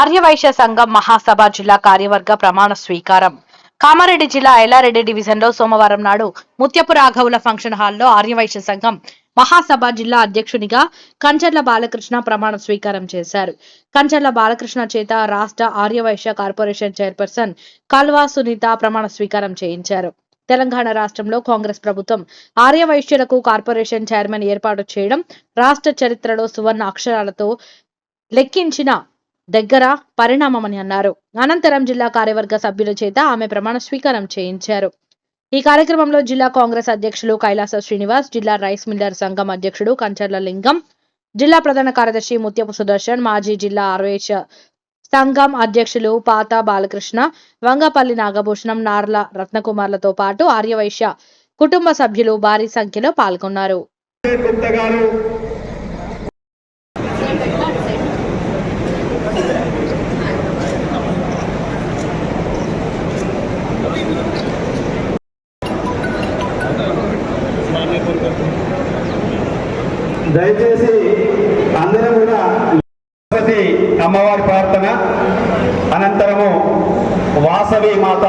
ఆర్యవైశ్య సంఘం మహాసభ జిల్లా కార్యవర్గ ప్రమాణ స్వీకారం. కామారెడ్డి జిల్లా ఎల్లారెడ్డి డివిజన్లో సోమవారం నాడు ముత్యపు రాఘవుల ఫంక్షన్ హాల్లో ఆర్యవైశ్య సంఘం మహాసభ జిల్లా అధ్యక్షునిగా కంచర్ల బాలకృష్ణ ప్రమాణ స్వీకారం చేశారు. కంచర్ల బాలకృష్ణ చేత రాష్ట్ర ఆర్యవైశ్య కార్పొరేషన్ చైర్పర్సన్ కల్వా సునీత ప్రమాణ స్వీకారం చేయించారు. తెలంగాణ రాష్ట్రంలో కాంగ్రెస్ ప్రభుత్వం ఆర్యవైశ్యులకు కార్పొరేషన్ చైర్మన్ ఏర్పాటు చేయడం రాష్ట్ర చరిత్రలో సువర్ణ అక్షరాలతో లెక్కించిన దగ్గర పరిణామమని అన్నారు. అనంతరం జిల్లా కార్యవర్గ సభ్యుల చేత ఆమె ప్రమాణ స్వీకారం చేయించారు. ఈ కార్యక్రమంలో జిల్లా కాంగ్రెస్ అధ్యక్షులు కైలాస శ్రీనివాస్ జిల్లా రైస్ మిల్లర్ సంఘం అధ్యక్షుడు కంచర్ల లింగం జిల్లా ప్రధాన కార్యదర్శి ముత్యపు సుదర్శన్ మాజీ జిల్లా ఆర్వేష్ సంఘం అధ్యక్షులు పాత బాలకృష్ణ వంగపల్లి నాగభూషణం నార్ల రత్నకుమార్లతో పాటు ఆర్యవైశ్య కుటుంబ సభ్యులు భారీ సంఖ్యలో పాల్గొన్నారు. దయచేసి అందరం కూడా సరస్వతి అమ్మవారి ప్రార్థన. అనంతరము వాసవి మాత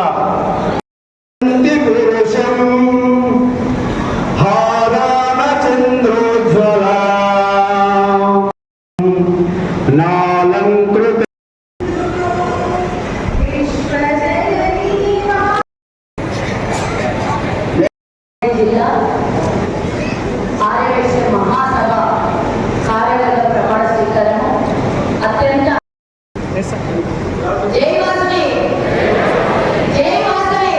పురుషం హారాణ చంద్రోజ్వల నాలంకృత జిల్లా ఆర్యవైశ్య మహాసభ కార్యవర్గ ప్రమాణ స్వీకారం అత్యంత జై వాసవి జై వాసవి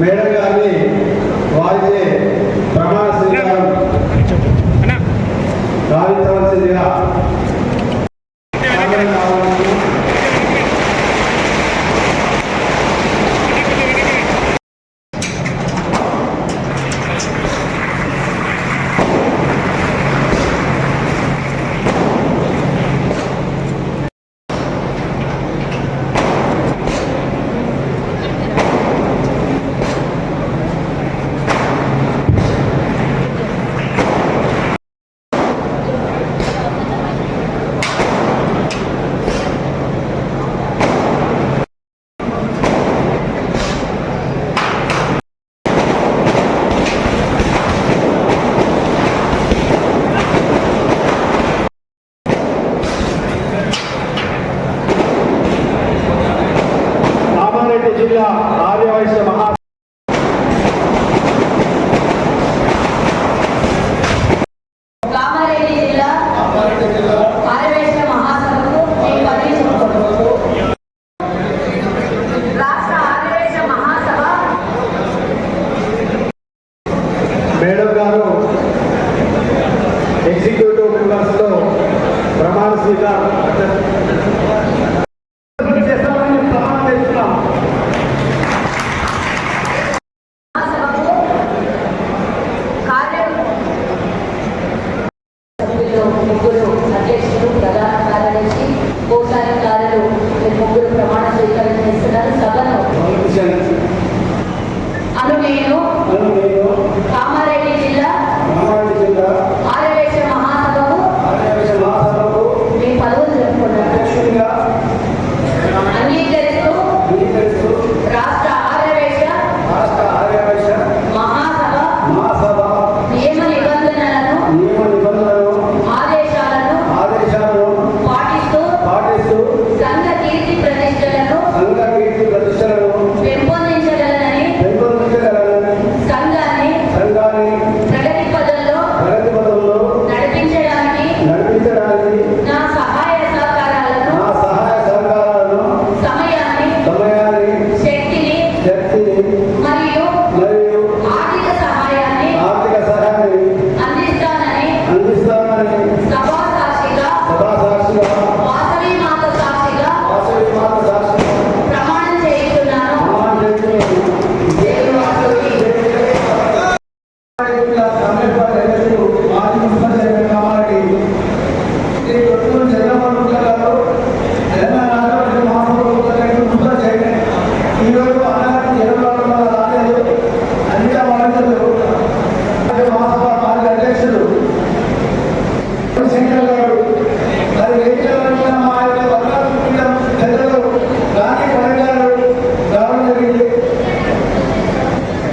మేడం గారిని వారిచే ప్రమాణ స్వీకారం గావించవలసిందిగా ఆమెను కావాలని కామారెడ్డి జిల్లా ఆర్యవైశ్య మహా కామారెడ్డి జిల్లా ఆర్యవైశ్య మహాసభకు నేను పదవి చెప్పుకుంటున్నాను. రాష్ట్ర ఆర్యవైశ్య మహాసభ మేడం గారు ఎగ్జిక్యూటివ్ మెంబర్స్లో ప్రమాణ స్వీకారం. ముగ్గురు ప్రమాణ స్వీకారం చేస్తున్నారు సభను అను నేను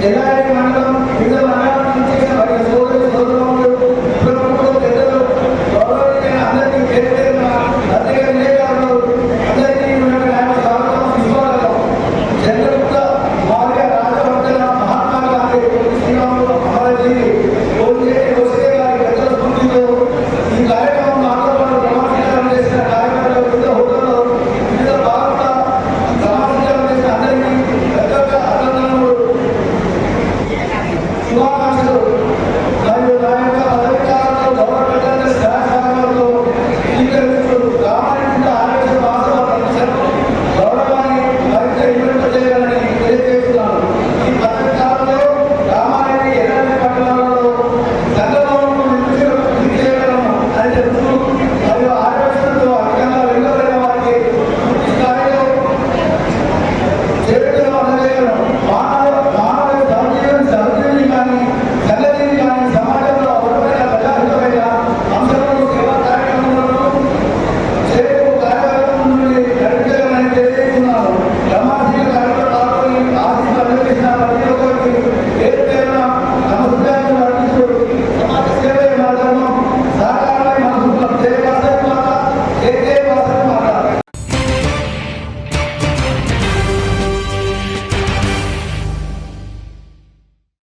జిల్లా మండలం వివిధ మండలం నుంచి మరియు సోదరి సోదరు